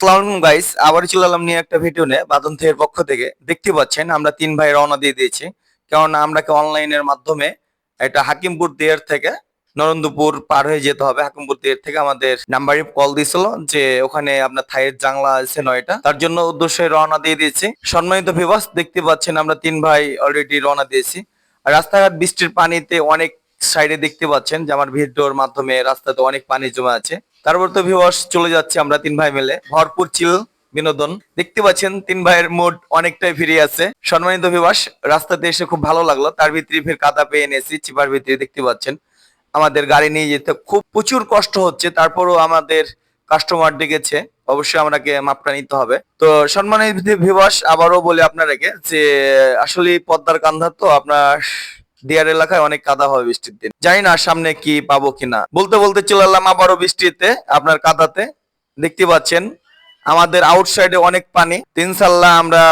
আসসালামু গাইস আবার চলে এলাম নিয়ে একটা ভিডিও নিয়ে বাদন থের পক্ষ থেকে। দেখতে পাচ্ছেন, আমরা তিন ভাই রওনা দিয়ে দিয়েছি। কারণ আমরাকে অনলাইনের মাধ্যমে এটা হাকিমপুর দিয়ার থেকে নরেন্দ্রপুর পার হয়ে যেতে হবে। হাকিমপুর দিয়ার থেকে আমাদের নাম্বারে কল দিয়েছিল যে ওখানে আপনার থাইয়ের জাংলা আছে নয়টা। তার জন্য উদ্দেশ্যে রওনা দিয়ে দিয়েছি। সম্মানিত ভিবাস দেখতে পাচ্ছেন আমরা তিন ভাই অলরেডি রওনা দিয়েছি। আর রাস্তাঘাট, বৃষ্টির পানিতে অনেক সাইডে দেখতে পাচ্ছেন যে আমার ভিডিওর মাধ্যমে রাস্তাতে অনেক পানি জমে আছে। তারপর তো ভিউয়ার্স চলে যাচ্ছে আমরা তিন ভাই মিলে। ভরপুর চিল বিনোদন। দেখতে পাচ্ছেন, তিন ভাইয়ের মুড অনেকটাই ফিরে আছে। সম্মানিত ভিবাস রাস্তাতে এসে খুব ভালো লাগল। তার ভিতরে ফের কাদা পেয়ে এনেছি, চিপার ভিতরে দেখতে পাচ্ছেন। আমাদের গাড়ি নিয়ে যেতে খুব প্রচুর কষ্ট হচ্ছে, তারপরও আমাদের কাস্টমার ডেকেছে। অবশ্যই আমাকে মাপটা নিতে হবে। তো সম্মানিত ভিবাস আবারও বলি আপনাদেরকে যে আসলে পদ্মার কান্ধা তো আপনার দিয়ার এলাকায় অনেক কাদা হবে বৃষ্টির দিন। জানি না সামনে কি পাবো কিনা। বলতে বলতে চলে এলাম আবারও বৃষ্টিতে, আপনার কাদাতে। দেখতে পাচ্ছেন, আমাদের আউটসাইডে অনেক পানি। তিন সাল্লা আমরা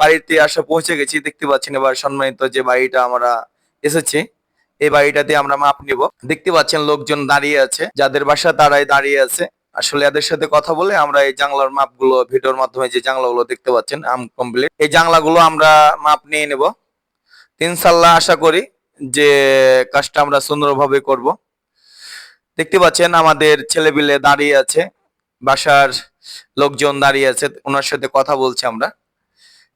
বাড়িতে আসা পৌঁছে গেছি। দেখতে পাচ্ছেন এবার সম্মানিত যে বাড়িটা আমরা এসেছি, এই বাড়িটাতে আমরা মাপ নিব। দেখতে পাচ্ছেন লোকজন দাঁড়িয়ে আছে। যাদের বাসা তারাই দাঁড়িয়ে আছে। আসলে এদের সাথে কথা বলে আমরা এই জানলার মাপগুলো, ভিডিওর মাধ্যমে যে জানলাগুলো দেখতে পাচ্ছেন আম কমপ্লিট এই জানলাগুলো আমরা মাপ নিয়ে নেব। ইনশাল্লাহ আশা করি যে কাজটা আমরা সুন্দরভাবে করব। দেখতে পাচ্ছেন আমাদের ছেলেপিলে দাঁড়িয়ে আছে, বাসার লোকজন দাঁড়িয়ে আছে, ওনার সাথে কথা বলছি আমরা।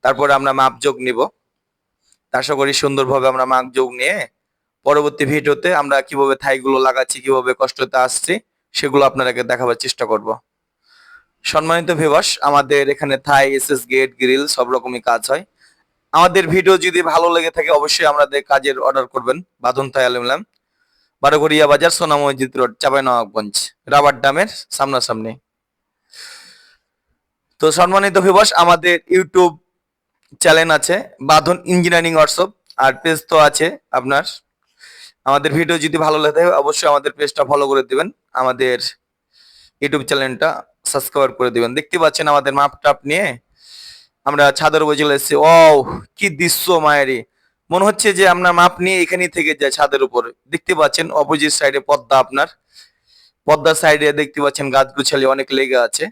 তারপরে আমরা মাপ যোগ নিব আশা করি সুন্দরভাবে আমরা মাপ যোগ নিয়ে পরবর্তী ভিডিওতে আমরা কীভাবে থাইগুলো লাগাচ্ছি, কীভাবে কষ্টতে আসছি, সেগুলো আপনাদেরকে দেখাবার চেষ্টা করব। সম্মানিত ভিবাস আমাদের এখানে থাই, এসএস, গেট, গ্রিল সব রকমই কাজ হয়। আমাদের ভিডিও যদি ভালো লেগে থাকে, অবশ্যই আমাদের কাজের অর্ডার করবেন। থাই আলমিলাম বারোঘরিয়া বাজার সোনা মসজিদ রোড চাপাই নবাবগঞ্জ রাবার ডামের সামনাসামনি। তো সম্মানিত ভিবাস আমাদের ইউটিউব চ্যানেল আছে বাঁধন ইঞ্জিনিয়ারিং ওয়ার্কশপ আর পেজ তো আছে আপনার। আমাদের ভিডিও যদি ভালো লাগে অবশ্যই আমাদের পেজটা ফলো করে দিবেন। আমাদের ইউটিউব চ্যানেলটা সাবস্ক্রাইব করে দিবেন। দেখতে পাচ্ছেন আমাদের মাপ টাপ নিয়ে আমরা ছাদের উপরে চলে এসেছি। ও কি দৃশ্য মায়েরি। মনে হচ্ছে যে আমরা মাপ নিয়ে এখানেই থেকে যাই ছাদের উপরে। দেখতে পাচ্ছেন অপোজিট সাইডে পদ্মা আপনার। পদ্মার সাইডে দেখতে পাচ্ছেন গাছগুছালি অনেক লেগে আছে।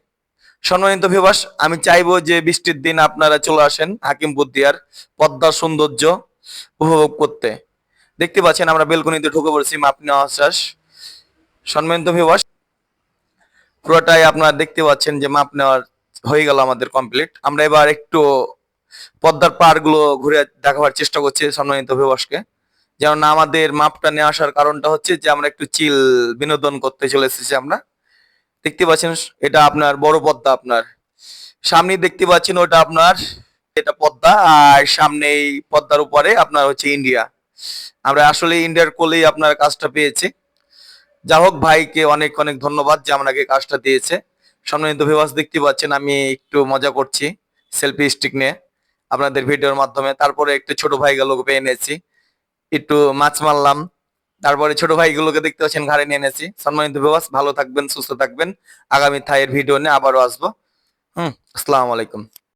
সম্মানিত ভিবাস আমি চাইব যে বৃষ্টির দিন আপনারা চলে আসেন হাকিমপুর দিয়ার পদ্মার সৌন্দর্য উপভোগ করতে। দেখতে পাচ্ছেন আমরা বেলকনিতে ঢুকে পড়েছি মাপ নেওয়া শেষ। সম্মানিত ভিবাস পুরোটাই আপনারা দেখতে পাচ্ছেন যে মাপ নেওয়ার হয়ে গেল আমাদের কমপ্লিট আমরা এবার একটু পদ্মার পারগুলো ঘুরে দেখাবার চেষ্টা করছি সম্মানিত ভিবাসকে যেমন আমাদের মাপটা নিয়ে আসার কারণটা হচ্ছে যে আমরা একটু চিল বিনোদন করতে চলে এসেছি আমরা। দেখতে পাচ্ছেন, এটা আপনার বড় পদ্মা আপনার। সামনে দেখতে পাচ্ছেন ওটা আপনার, এটা পদ্মা, আর সামনে এই পদ্মার উপরে আপনার হচ্ছে ইন্ডিয়া। আমরা আসলে ইন্ডিয়ার কোলেই আপনার কাজটা পেয়েছি। যা হোক, ভাইকে অনেক অনেক ধন্যবাদ যে আমাকে কাজটা দিয়েছে। সম্মানিত ভিবাস দেখতে পাচ্ছেন, আমি একটু মজা করছি সেলফি স্টিক নিয়ে আপনাদের ভিডিওর মাধ্যমে। তারপরে একটু ছোট ভাইগুলোকে পেয়ে এনেছি একটু মাছ মারলাম। তারপরে ছোট ভাইগুলোকে দেখতে পাচ্ছেন, ঘাড়ে নিয়ে এনেছি সম্মানিত ভিবাস ভালো থাকবেন, সুস্থ থাকবেন। আগামী থাইয়ের ভিডিও নিয়ে আবারও আসব। হুম, আসসালামু আলাইকুম।